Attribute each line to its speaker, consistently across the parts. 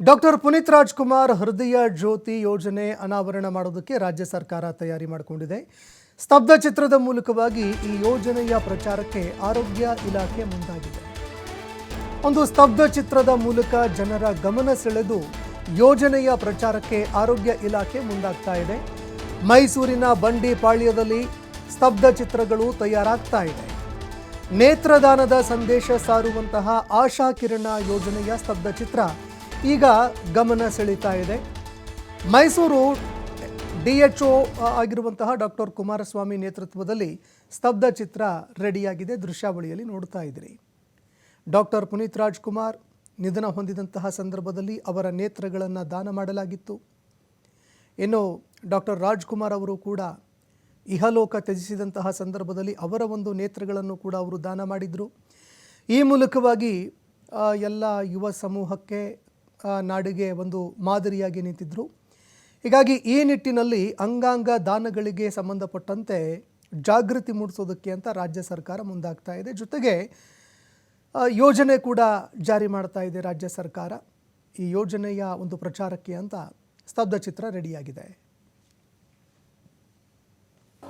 Speaker 1: Doctor Puneeth Rajkumar ಹೃದಯ ಜ್ಯೋತಿ ಯೋಜನೆ ಅನಾವರಣ ಮಾಡೋದಕ್ಕೆ ರಾಜ್ಯ ಸರ್ಕಾರ ತಯಾರಿ ಮಾಡಿಕೊಂಡಿದೆ. ಸ್ತಬ್ಧ ಚಿತ್ರದ ಮೂಲಕವಾಗಿ ಈ ಯೋಜನೆಯ ಪ್ರಚಾರಕ್ಕೆ ಆರೋಗ್ಯ ಇಲಾಖೆ ಮುಂದಾಗಿದೆ. ಒಂದು ಸ್ತಬ್ಧ ಚಿತ್ರದ ಮೂಲಕ ಜನರ ಗಮನ ಸೆಳೆದು ಯೋಜನೆಯ ಪ್ರಚಾರಕ್ಕೆ ಆರೋಗ್ಯ ಇಲಾಖೆ ಮುಂದಾಗ್ತಾ ಇದೆ. ಮೈಸೂರಿನ ಬಂಡಿಪಾಳ್ಯದಲ್ಲಿ ಸ್ತಬ್ಧ ಚಿತ್ರಗಳು ತಯಾರಾಗ್ತಾ ಇದೆ. ನೇತ್ರದಾನದ ಸಂದೇಶ ಸಾರುವಂತಹ ಆಶಾ ಕಿರಣ ಯೋಜನೆಯ ಸ್ತಬ್ಧ ಚಿತ್ರ ಈಗ ಗಮನ ಸೆಳೀತಾ ಇದೆ. ಮೈಸೂರು ಡಿ ಎಚ್ ಒ ಆಗಿರುವಂತಹ ಡಾಕ್ಟರ್ ಕುಮಾರಸ್ವಾಮಿ ನೇತೃತ್ವದಲ್ಲಿ ಸ್ತಬ್ಧ ಚಿತ್ರ ರೆಡಿಯಾಗಿದೆ. ದೃಶ್ಯಾವಳಿಯಲ್ಲಿ ನೋಡ್ತಾ ಇದ್ದೀರಿ. ಡಾಕ್ಟರ್ ಪುನೀತ್ ರಾಜ್ಕುಮಾರ್ ನಿಧನ ಹೊಂದಿದಂತಹ ಸಂದರ್ಭದಲ್ಲಿ ಅವರ ನೇತ್ರಗಳನ್ನು ದಾನ ಮಾಡಲಾಗಿತ್ತು. ಇನ್ನು ಡಾಕ್ಟರ್ ರಾಜ್ಕುಮಾರ್ ಅವರು ಕೂಡ ಇಹಲೋಕ ತ್ಯಜಿಸಿದಂತಹ ಸಂದರ್ಭದಲ್ಲಿ ಅವರ ಒಂದು ನೇತ್ರಗಳನ್ನು ಕೂಡ ಅವರು ದಾನ ಮಾಡಿದರು. ಈ ಮೂಲಕವಾಗಿ ಎಲ್ಲ ಯುವ ಸಮೂಹಕ್ಕೆ ನಾಡಿಗೆ ಒಂದು ಮಾದರಿಯಾಗಿ ನಿಂತಿದ್ದರು ಹೀಗಾಗಿ ಈ ನಿಟ್ಟಿನಲ್ಲಿ ಅಂಗಾಂಗ ದಾನಗಳಿಗೆ ಸಂಬಂಧಪಟ್ಟಂತೆ ಜಾಗೃತಿ ಮೂಡಿಸೋದಕ್ಕೆ ಅಂತ ರಾಜ್ಯ ಸರ್ಕಾರ ಮುಂದಾಗ್ತಾ ಇದೆ. ಜೊತೆಗೆ ಯೋಜನೆ ಕೂಡ ಜಾರಿ ಮಾಡ್ತಾ ಇದೆ ರಾಜ್ಯ ಸರ್ಕಾರ. ಈ ಯೋಜನೆಯ ಒಂದು ಪ್ರಚಾರಕ್ಕೆ ಅಂತ ಸ್ತಬ್ಧ ಚಿತ್ರ ರೆಡಿಯಾಗಿದೆ.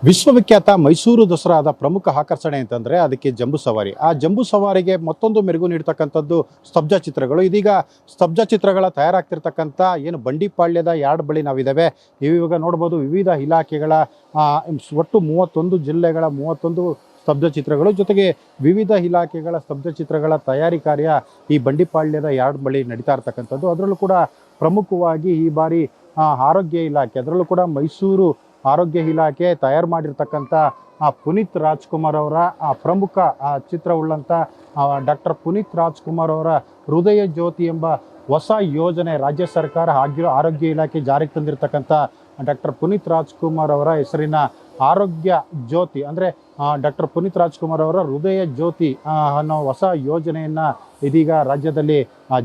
Speaker 2: ವಿಶ್ವವಿಖ್ಯಾತ ಮೈಸೂರು ದಸರಾದ ಪ್ರಮುಖ ಆಕರ್ಷಣೆ ಅಂತಂದರೆ ಅದಕ್ಕೆ ಜಂಬೂ ಸವಾರಿ. ಆ ಜಂಬೂ ಸವಾರಿಗೆ ಮತ್ತೊಂದು ಮೆರುಗು ನೀಡ್ತಕ್ಕಂಥದ್ದು ಸ್ತಬ್ಧ ಚಿತ್ರಗಳು. ಇದೀಗ ಸ್ತಬ್ಧ ಚಿತ್ರಗಳ ತಯಾರಾಗ್ತಿರ್ತಕ್ಕಂಥ ಏನು ಬಂಡಿಪಾಳ್ಯದ ಯಾರ್ಡ್ ಬಳಿ ನಾವಿದ್ದೇವೆ ನೀವು ಇವಾಗ ನೋಡ್ಬೋದು ವಿವಿಧ ಇಲಾಖೆಗಳ ಒಟ್ಟು ಮೂವತ್ತೊಂದು ಜಿಲ್ಲೆಗಳ ಮೂವತ್ತೊಂದು ಸ್ತಬ್ಧ ಚಿತ್ರಗಳು. ಜೊತೆಗೆ ವಿವಿಧ ಇಲಾಖೆಗಳ ಸ್ತಬ್ಧ ಚಿತ್ರಗಳ ತಯಾರಿ ಕಾರ್ಯ ಈ ಬಂಡಿಪಾಳ್ಯದ ಯಾರ್ಡ್ ಬಳಿ ನಡೀತಾ ಇರ್ತಕ್ಕಂಥದ್ದು. ಅದರಲ್ಲೂ ಕೂಡ ಪ್ರಮುಖವಾಗಿ ಈ ಬಾರಿ ಆರೋಗ್ಯ ಇಲಾಖೆ, ಅದರಲ್ಲೂ ಕೂಡ ಮೈಸೂರು ಆರೋಗ್ಯ ಇಲಾಖೆ ತಯಾರು ಮಾಡಿರ್ತಕ್ಕಂಥ, ಆ, ಪುನೀತ್ ರಾಜ್ಕುಮಾರ್ ಅವರ, ಆ, ಪ್ರಮುಖ, ಆ ಚಿತ್ರವುಳ್ಳಂಥ ಡಾಕ್ಟರ್ ಪುನೀತ್ ರಾಜ್ಕುಮಾರ್ ಅವರ ಹೃದಯ ಜ್ಯೋತಿ ಎಂಬ ಹೊಸ ಯೋಜನೆ ರಾಜ್ಯ ಸರ್ಕಾರ ಆಗಿರೋ ಆರೋಗ್ಯ ಇಲಾಖೆ ಜಾರಿಗೆ ತಂದಿರತಕ್ಕಂಥ ಡಾಕ್ಟರ್ ಪುನೀತ್ ರಾಜ್ಕುಮಾರ್ ಅವರ ಹೆಸರಿನ ಆರೋಗ್ಯ ಜ್ಯೋತಿ, ಅಂದರೆ ಡಾಕ್ಟರ್ ಪುನೀತ್ ರಾಜ್ಕುಮಾರ್ ಅವರ ಹೃದಯ ಜ್ಯೋತಿ ಅನ್ನೋ ಹೊಸ ಯೋಜನೆಯನ್ನ ಇದೀಗ ರಾಜ್ಯದಲ್ಲಿ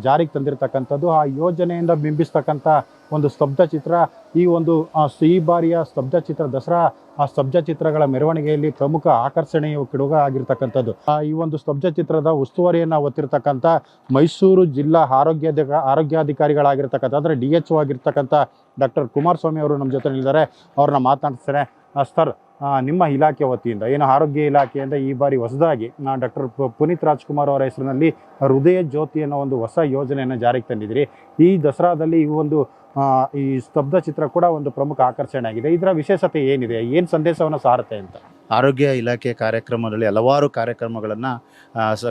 Speaker 2: ಜಾರಿಗೆ ತಂದಿರತಕ್ಕಂಥದ್ದು, ಆ ಯೋಜನೆಯಿಂದ ಬಿಂಬಿಸ್ತಕ್ಕಂಥ ಒಂದು ಸ್ತಬ್ಧ ಚಿತ್ರ. ಈ ಒಂದು ಈ ಬಾರಿಯ ಸ್ತಬ್ಧ ಚಿತ್ರ ದಸರಾ, ಆ ಸ್ತಬ್ಧ ಚಿತ್ರಗಳ ಮೆರವಣಿಗೆಯಲ್ಲಿ ಪ್ರಮುಖ ಆಕರ್ಷಣೆಯ ಕಿಡುಗ ಆಗಿರ್ತಕ್ಕಂಥದ್ದು. ಈ ಒಂದು ಸ್ತಬ್ಧ ಚಿತ್ರದ ಉಸ್ತುವಾರಿಯನ್ನು ಹೊತ್ತಿರ್ತಕ್ಕಂಥ ಮೈಸೂರು ಜಿಲ್ಲಾ ಆರೋಗ್ಯ ಆರೋಗ್ಯಾಧಿಕಾರಿಗಳಾಗಿರ್ತಕ್ಕಂಥ, ಅಂದರೆ ಡಿ ಎಚ್ ಒ ಆಗಿರ್ತಕ್ಕಂಥ ಡಾಕ್ಟರ್ ಕುಮಾರಸ್ವಾಮಿ ಅವರು ನಮ್ಮ ಜೊತೆ ಇದ್ದಾರೆ ಅವ್ರನ್ನ ಮಾತನಾಡ್ತಾರೆ ಸರ್ ನಿಮ್ಮ ಇಲಾಖೆ ವತಿಯಿಂದ, ಏನು ಆರೋಗ್ಯ ಇಲಾಖೆಯಿಂದ ಈ ಬಾರಿ ಹೊಸದಾಗಿ ಡಾಕ್ಟರ್ ಪುನೀತ್ ರಾಜ್ಕುಮಾರ್ ಅವರ ಹೆಸರಿನಲ್ಲಿ ಹೃದಯ ಜ್ಯೋತಿ ಅನ್ನೋ ಒಂದು ಹೊಸ ಯೋಜನೆಯನ್ನು ಜಾರಿಗೆ ತಂದಿದ್ದೀರಿ. ಈ ದಸರಾದಲ್ಲಿ ಈ ಒಂದು ಈ ಸ್ತಬ್ಧ ಚಿತ್ರ ಕೂಡ ಒಂದು ಪ್ರಮುಖ ಆಕರ್ಷಣೆ ಆಗಿದೆ. ಇದರ ವಿಶೇಷತೆ ಏನಿದೆ? ಏನು ಸಂದೇಶವನ್ನು ಸಾರುತ್ತೆ ಅಂತ?
Speaker 3: ಆರೋಗ್ಯ ಇಲಾಖೆ ಕಾರ್ಯಕ್ರಮದಲ್ಲಿ ಹಲವಾರು ಕಾರ್ಯಕ್ರಮಗಳನ್ನು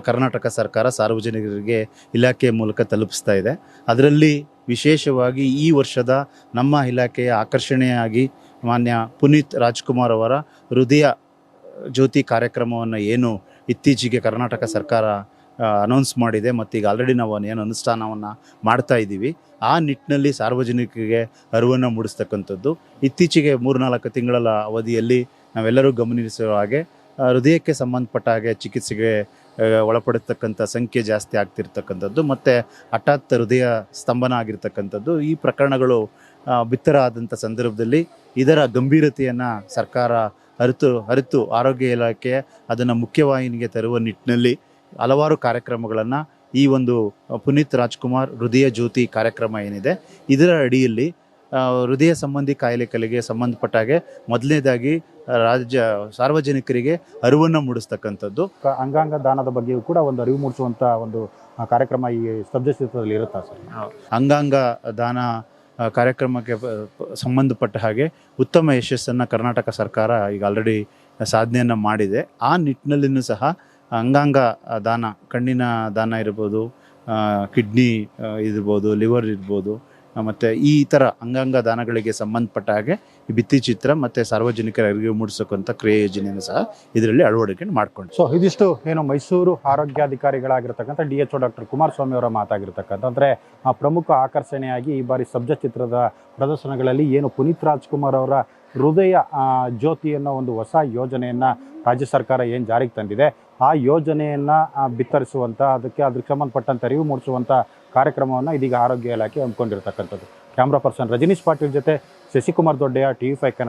Speaker 3: ಕರ್ನಾಟಕ ಸರ್ಕಾರ ಸಾರ್ವಜನಿಕರಿಗೆ ಇಲಾಖೆ ಮೂಲಕ ತಲುಪಿಸ್ತಾ ಇದೆ. ಅದರಲ್ಲಿ ವಿಶೇಷವಾಗಿ ಈ ವರ್ಷದ ನಮ್ಮ ಇಲಾಖೆಯ ಆಕರ್ಷಣೆಯಾಗಿ ಮಾನ್ಯ ಪುನೀತ್ ರಾಜ್ಕುಮಾರ್ ಅವರ ಹೃದಯ ಜ್ಯೋತಿ ಕಾರ್ಯಕ್ರಮವನ್ನು ಏನು ಇತ್ತೀಚೆಗೆ ಕರ್ನಾಟಕ ಸರ್ಕಾರ ಅನೌನ್ಸ್ ಮಾಡಿದೆ ಮತ್ತು ಈಗ ಆಲ್ರೆಡಿ ನಾವು ಏನು ಅನುಷ್ಠಾನವನ್ನು ಮಾಡ್ತಾ ಇದ್ದೀವಿ. ಆ ನಿಟ್ಟಿನಲ್ಲಿ ಸಾರ್ವಜನಿಕರಿಗೆ ಅರಿವನ್ನು ಮೂಡಿಸ್ತಕ್ಕಂಥದ್ದು. ಇತ್ತೀಚೆಗೆ ಮೂರ್ನಾಲ್ಕು ತಿಂಗಳ ಅವಧಿಯಲ್ಲಿ ನಾವೆಲ್ಲರೂ ಗಮನಿಸುವ ಹಾಗೆ ಹೃದಯಕ್ಕೆ ಸಂಬಂಧಪಟ್ಟ ಹಾಗೆ ಚಿಕಿತ್ಸೆಗೆ ಒಳಪಡತಕ್ಕಂಥ ಸಂಖ್ಯೆ ಜಾಸ್ತಿ ಆಗ್ತಿರ್ತಕ್ಕಂಥದ್ದು ಮತ್ತು ಹಠಾತ್ ಹೃದಯ ಸ್ತಂಭನ ಆಗಿರ್ತಕ್ಕಂಥದ್ದು. ಈ ಪ್ರಕರಣಗಳು ಬಿತ್ತರ ಆದಂಥ ಸಂದರ್ಭದಲ್ಲಿ ಇದರ ಗಂಭೀರತೆಯನ್ನು ಸರ್ಕಾರ ಅರಿತು ಅರಿತು ಆರೋಗ್ಯ ಇಲಾಖೆ ಅದನ್ನು ಮುಖ್ಯವಾಹಿನಿಗೆ ತರುವ ನಿಟ್ಟಿನಲ್ಲಿ ಹಲವಾರು ಕಾರ್ಯಕ್ರಮಗಳನ್ನು ಈ ಒಂದು ಪುನೀತ್ ರಾಜ್ಕುಮಾರ್ ಹೃದಯ ಜ್ಯೋತಿ ಕಾರ್ಯಕ್ರಮ ಏನಿದೆ ಇದರ ಅಡಿಯಲ್ಲಿ ಹೃದಯ ಸಂಬಂಧಿ ಕಾಯಿಲೆಗಳಿಗೆ ಸಂಬಂಧಪಟ್ಟ ಹಾಗೆ ಮೊದಲನೇದಾಗಿ ರಾಜ್ಯ ಸಾರ್ವಜನಿಕರಿಗೆ ಅರಿವನ್ನು ಮೂಡಿಸ್ತಕ್ಕಂಥದ್ದು.
Speaker 2: ಅಂಗಾಂಗ ದಾನದ ಬಗ್ಗೆಯೂ ಕೂಡ ಒಂದು ಅರಿವು ಮೂಡಿಸುವಂಥ ಒಂದು ಕಾರ್ಯಕ್ರಮ ಈ ಸ್ತಬ್ಧ ಚಿತ್ರದಲ್ಲಿ ಇರುತ್ತಾ ಸರ್?
Speaker 3: ಅಂಗಾಂಗ ದಾನ ಕಾರ್ಯಕ್ರಮಕ್ಕೆ ಸಂಬಂಧಪಟ್ಟ ಹಾಗೆ ಉತ್ತಮ ಯಶಸ್ಸನ್ನು ಕರ್ನಾಟಕ ಸರ್ಕಾರ ಈಗ ಆಲ್ರೆಡಿ ಸಾಧನೆಯನ್ನು ಮಾಡಿದೆ. ಆ ನಿಟ್ಟಿನಲ್ಲಿಯೂ ಸಹ ಅಂಗಾಂಗ ದಾನ, ಕಣ್ಣಿನ ದಾನ ಇರ್ಬೋದು ಕಿಡ್ನಿ ಇರ್ಬೋದು ಲಿವರ್ ಇರ್ಬೋದು ಮತ್ತು ಈ ಥರ ಅಂಗಾಂಗ ದಾನಗಳಿಗೆ ಸಂಬಂಧಪಟ್ಟ ಹಾಗೆ ಈ ಭಿತ್ತಿ ಚಿತ್ರ ಮತ್ತು ಸಾರ್ವಜನಿಕರ ಅರಿವು ಮೂಡಿಸೋಕ್ಕಂಥ ಕ್ರಿಯೆ ಯೋಜನೆಯನ್ನು ಸಹ ಇದರಲ್ಲಿ ಅಳವಡಿಕೆ ಮಾಡ್ಕೊಂಡು
Speaker 2: ಸೊ ಇದಿಷ್ಟು ಏನು Mysuru ಆರೋಗ್ಯಾಧಿಕಾರಿಗಳಾಗಿರ್ತಕ್ಕಂಥ D H O doctor Kumaraswamy ಅವರ ಮಾತಾಗಿರ್ತಕ್ಕಂಥ, ಅಂದರೆ ಆ ಪ್ರಮುಖ ಆಕರ್ಷಣೆಯಾಗಿ ಈ ಬಾರಿ ಸಬ್ಜ ಚಿತ್ರದ ಪ್ರದರ್ಶನಗಳಲ್ಲಿ ಏನು ಪುನೀತ್ ರಾಜ್ಕುಮಾರ್ ಅವರ ಹೃದಯ ಜ್ಯೋತಿ ಅನ್ನೋ ಒಂದು ಹೊಸ ಯೋಜನೆಯನ್ನು ರಾಜ್ಯ ಸರ್ಕಾರ ಏನು ಜಾರಿಗೆ ತಂದಿದೆ, ಆ ಯೋಜನೆಯನ್ನು ಬಿತ್ತರಿಸುವಂಥ ಅದಕ್ಕೆ ಅದಕ್ಕೆ ಸಂಬಂಧಪಟ್ಟಂಥ ಅರಿವು ಮೂಡಿಸುವಂಥ ಕಾರ್ಯಕ್ರಮವನ್ನು ಇದೀಗ ಆರೋಗ್ಯ ಇಲಾಖೆ ಹಮ್ಮಿಕೊಂಡಿರ್ತಕ್ಕಂಥದ್ದು. ಕ್ಯಾಮ್ರಾ ಪರ್ಸನ್ ರಜನೀಶ್ ಪಾಟೀಲ್ ಜೊತೆ ಶಶಿಕುಮಾರ್ ದೊಡ್ಡೆಯ ಟಿ ವಿ ಫೈವ್ ಕನ್ನಡ.